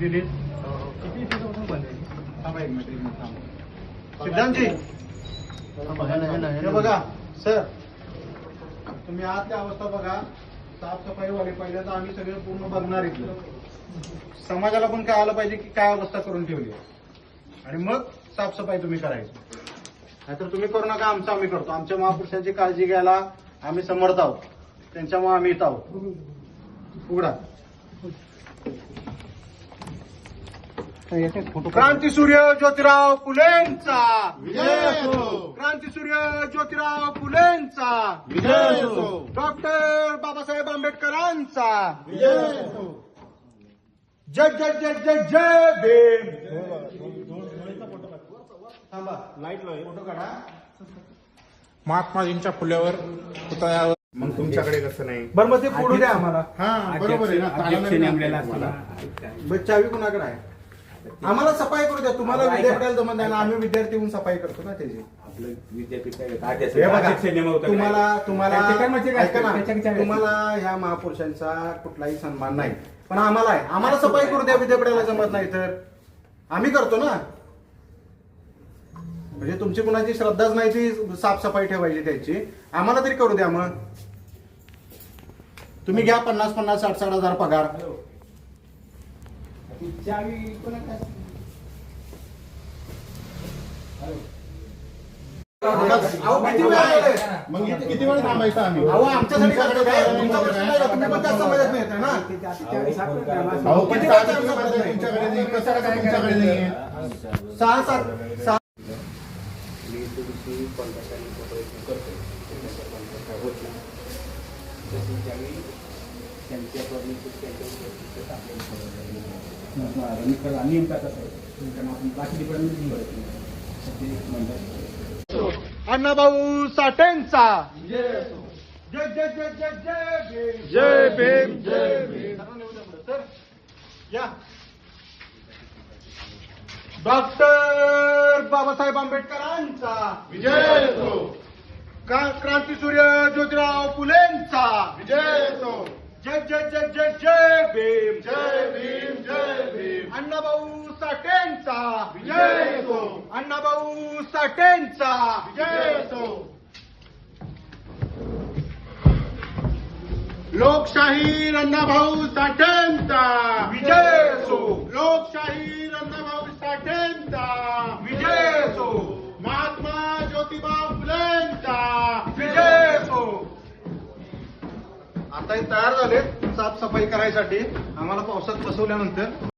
दिली सिद्धांतजी! हे बघा सर तुम्ही आतली अवस्था बघा. साफसफाई वाली पहिल्यांदा आम्ही सगळे पूर्ण बघणार इथलं. समाजाला पण काय आलं पाहिजे की काय अवस्था करून ठेवली. आणि मग साफसफाई तुम्ही करायची. नाहीतर तुम्ही करू नका आमचं आम्ही करतो. आमच्या महापुरुषांची काळजी घ्यायला आम्ही समर्थ आहोत. त्यांच्यामुळे आम्ही इथं आहोत. उघडा. क्रांती सूर्य ज्योतिराव फुलेंचा. क्रांती सूर्य ज्योतिराव फुलेंचा. डॉक्टर बाबासाहेब आंबेडकरांचा. जय जय जय जय जय भीम. थांबा लाइट. फोटो काढा. महात्माजींच्या फुल्यावर पुतळ्यावर. मग तुमच्याकडे कसं नाही? बरं मग ते फोडू द्या आम्हाला. हा बरोबर आहे ना. चावी कुणाकडे आहे? आम्हाला सफाई करू द्या. तुम्हाला विद्यापीठाला जमत नाही ना आम्ही विद्यार्थी होऊन सफाई करतो ना त्याची. आपलं विद्यापीठ आहे. हे बघा, अध्यक्ष नेमवतं काय? तुम्हाला तुम्हाला त्यांचे कर्मचारी ऐका असतात, ना, त्याच्या विचारात. तुम्हाला ह्या महापुरुषांचा कुठलाही सन्मान नाही. पण आम्हाला आहे. आम्हाला सफाई करू द्या विद्यापीठाला जमत नाही तर. आम्ही करतो ना. म्हणजे तुमची कुणाची श्रद्धाच नाही ती साफसफाई ठेवायची त्याची. आम्हाला तरी करू द्या मग. तुम्ही घ्या पन्नास पन्नास साठ साठ हजार पगार. ती चावी कोणाकडे असते? अहो, किती वेळ झाले? मग इथे किती वेळ थांबायचं आम्ही अहो आमच्यासाठी तुमच्याकडे करतो काय? काय तुमचा प्रश्न नाही का? तुम्ही पण त्याच समाजात नाही येत ना ते- ते- आता चावी सापडत नाही आम्हाला. अहो पण किती चावी वेळ तुम्ही थांबायचं? म्हणताय तुमच्याकडे नाही कसं काय तुमच्याकडे नाहीये सहा सात सहा मी तुमची कॉन्ट्रॅक्टाने प्रयत्न करतो त्याच्यानंतर कॉन्ट्रॅक्ट काय होत नाही तशी चावी त्यांच्या परमिशन त्यांच्या आपल्याला निकाल नियम कसा आहे कारण आपण बाकी डिपार्टमेंट नाही करत नाही. ते म्हणतात अण्णाभाऊ साठेंचा जय जय जय जय जय जय भीम, जय भीम. या डॉक्टर बाबासाहेब आंबेडकरांचा विजय असो. क्रा- क्रांतीसूर्य ज्योतिराव फुलेंचा विजय असो. जय जय जय जय जय भीम. जय भीम जय भीम. अण्णाभाऊ साठेंचा. विजय असो. अण्णाभाऊ साठेंचा. विजय असो लोकशाही अण्णाभाऊ साठेंचा. आता हे तयार झाले साफसफाई करायसाठी. आम्हाला पावसात बसवल्यानंतर